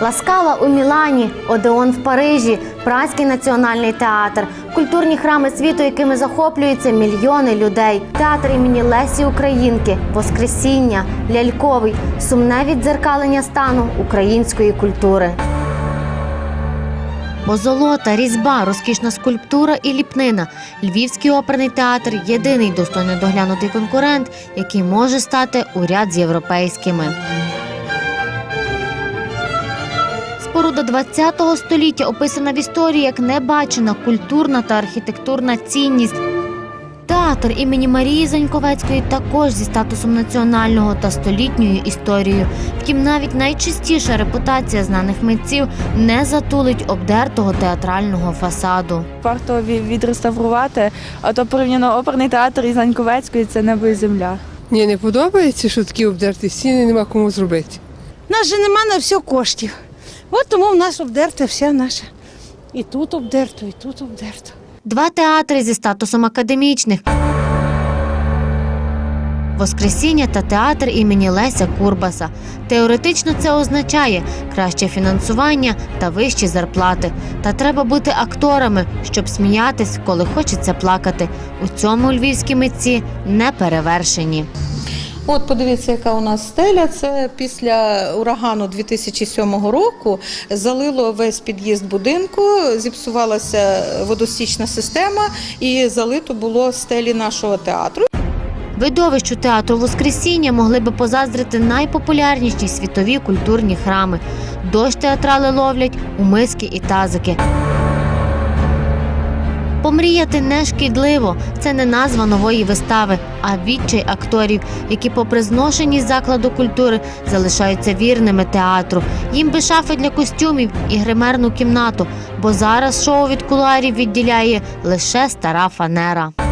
Ласкала у Мілані, Одеон в Парижі, Празький національний театр, культурні храми світу, якими захоплюються мільйони людей. Театр імені Лесі Українки, Воскресіння, Ляльковий, сумне віддзеркалення стану української культури. Позолота, різьба, розкішна скульптура і ліпнина. Львівський оперний театр єдиний достойно доглянутий конкурент, який може стати у ряд з європейськими. Споруда 20-го століття описана в історії як небачена культурна та архітектурна цінність. Театр імені Марії Заньковецької також зі статусом національного та столітньою історією. Втім, навіть найчистіша репутація знаних митців не затулить обдертого театрального фасаду. Варто відреставрувати, а то порівняно оперний театр із Заньковецькою це небо і земля. Ні, не подобається, що такі обдерті стіни нема кому зробити. У нас же нема на все коштів. От тому в нас обдерта вся наша. І тут обдерто, і тут обдерто. Два театри зі статусом академічних. Воскресіння та театр імені Леся Курбаса. Теоретично це означає краще фінансування та вищі зарплати. Та треба бути акторами, щоб сміятись, коли хочеться плакати. У цьому львівські митці не перевершені. От подивіться, яка у нас стеля. Це після урагану 2007 року залило весь під'їзд будинку, зіпсувалася водостічна система і залито було стелі нашого театру. Видовищу театру Воскресіння могли би позаздрити найпопулярніші світові культурні храми. Дощ театрали ловлять у миски і тазики. Помріяти не шкідливо. Це не назва нової вистави, а відчай акторів, які, попри зношеність закладу культури, залишаються вірними театру. Їм би шафи для костюмів і гримерну кімнату, бо зараз шоу від куларів відділяє лише стара фанера.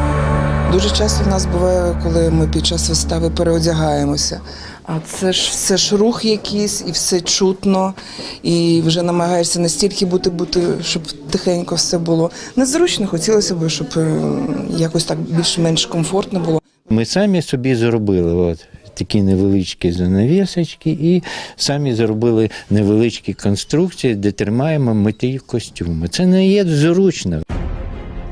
Дуже часто в нас буває, коли ми під час вистави переодягаємося. А це ж все ж рух якийсь, і все чутно, і вже намагаєшся настільки бути, бути, щоб тихенько все було. Незручно хотілося б, щоб е, якось так більш-менш комфортно було. Ми самі собі зробили от, такі невеличкі занавісочки і самі зробили невеличкі конструкції, де тримаємо митті костюми. Це не є зручно.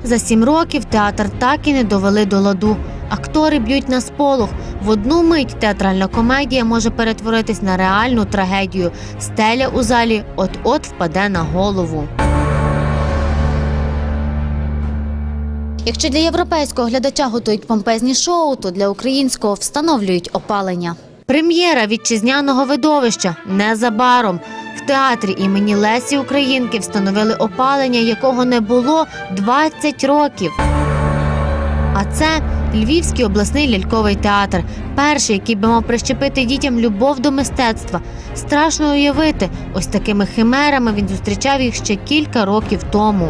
За сім років театр так і не довели до ладу. Актори б'ють на сполох. В одну мить театральна комедія може перетворитись на реальну трагедію. Стеля у залі от-от впаде на голову. Якщо для європейського глядача готують помпезні шоу, то для українського встановлюють опалення. Прем'єра вітчизняного видовища незабаром. Театрі імені Лесі Українки встановили опалення, якого не було 20 років. А це Львівський обласний ляльковий театр, перший, який би мав прищепити дітям любов до мистецтва. Страшно уявити, ось такими химерами він зустрічав їх ще кілька років тому.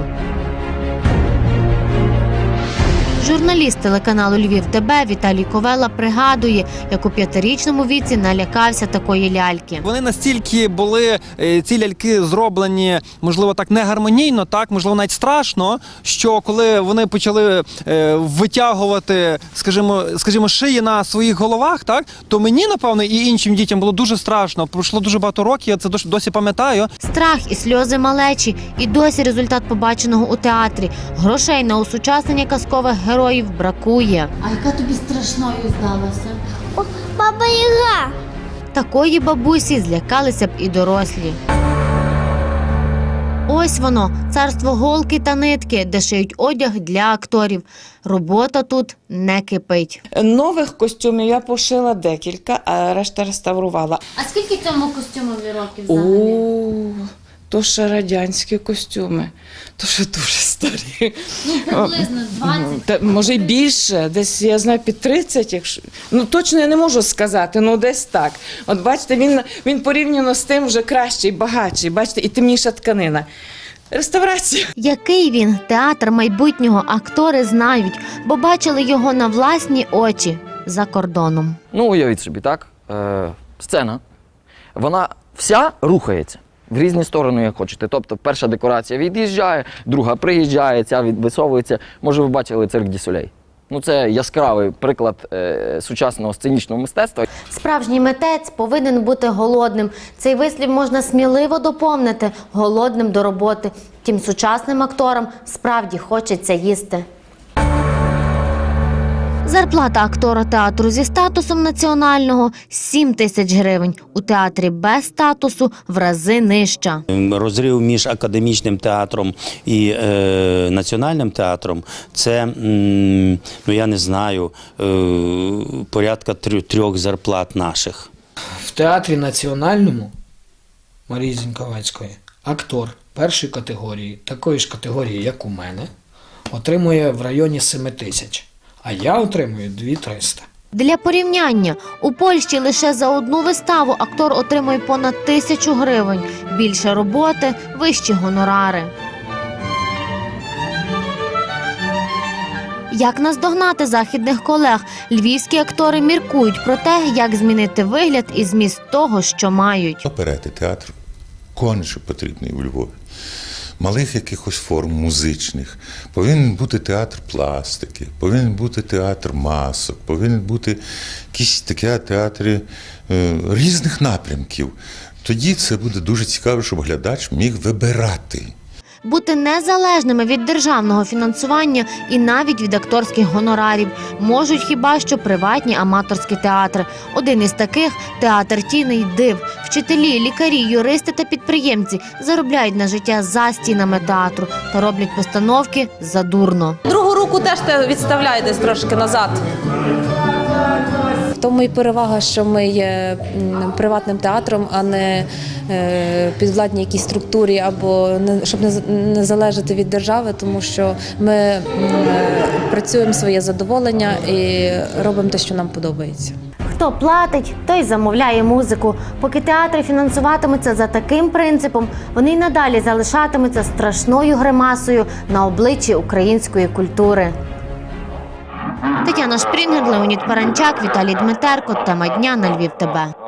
Журналіст телеканалу Львів ТБ Віталій Ковела пригадує, як у п'ятирічному віці налякався такої ляльки. Вони настільки були е, ці ляльки зроблені, можливо, так не гармонійно, так можливо, навіть страшно. Що коли вони почали е, витягувати, скажімо, скажімо, шиї на своїх головах, так то мені напевно і іншим дітям було дуже страшно. Пройшло дуже багато років. Я це дос- досі пам'ятаю. Страх і сльози малечі, і досі результат побаченого у театрі. Грошей на осучаснення казкових героїв бракує. А яка тобі страшною здалася? О, Баба Яга. Такої бабусі злякалися б і дорослі. Ось воно, царство голки та нитки, де шиють одяг для акторів. Робота тут не кипить. Нових костюмів я пошила декілька, а решта реставрувала. А скільки цьому костюмові років О, то ще радянські костюми, то ще дуже старі. Ну, приблизно 20. Та, може й більше, десь я знаю під 30, якщо ну точно я не можу сказати, ну десь так. От бачите, він, він порівняно з тим вже кращий, багатший, бачите, і темніша тканина. Реставрація. Який він театр майбутнього актори знають, бо бачили його на власні очі за кордоном. Ну, уявіть собі, так? Е, сцена. Вона вся рухається в різні сторони, як хочете. Тобто, перша декорація від'їжджає, друга приїжджає, ця відвисовується. Може, ви бачили цирк Дісолей. Ну, це яскравий приклад е, сучасного сценічного мистецтва. Справжній митець повинен бути голодним. Цей вислів можна сміливо доповнити голодним до роботи. Тим сучасним акторам справді хочеться їсти. Зарплата актора театру зі статусом національного 7 тисяч гривень. У театрі без статусу в рази нижча. Розрив між академічним театром і е, національним театром це, ну я не знаю, е, порядка трьох, трьох зарплат наших. В театрі національному Марії Зіньковецької актор першої категорії, такої ж категорії, як у мене, отримує в районі 7 тисяч, а я отримую 2300. Для порівняння у Польщі лише за одну виставу актор отримує понад тисячу гривень. Більше роботи, вищі гонорари. Як наздогнати західних колег? Львівські актори міркують про те, як змінити вигляд і зміст того, що мають. Оперети, театр конче потрібний у Львові. Малих якихось форм музичних. Повинен бути театр пластики, повинен бути театр масок, повинен бути якісь такі театри е, різних напрямків. Тоді це буде дуже цікаво, щоб глядач міг вибирати. Бути незалежними від державного фінансування і навіть від акторських гонорарів можуть хіба що приватні аматорські театри. Один із таких театр тіней див. Вчителі, лікарі, юристи та підприємці заробляють на життя за стінами театру та роблять постановки задурно. Другу руку теж відставляй десь трошки назад. Тому і перевага, що ми є приватним театром, а не е, підвладній якійсь структурі, або щоб не залежати від держави, тому що ми е, працюємо своє задоволення і робимо те, що нам подобається. Хто платить, той замовляє музику. Поки театри фінансуватимуться за таким принципом, вони й надалі залишатимуться страшною гримасою на обличчі української культури. Тетяна Шпрінгер, Леонід Паранчак, Віталій Дмитерко. Тема дня на Львів. ТБ.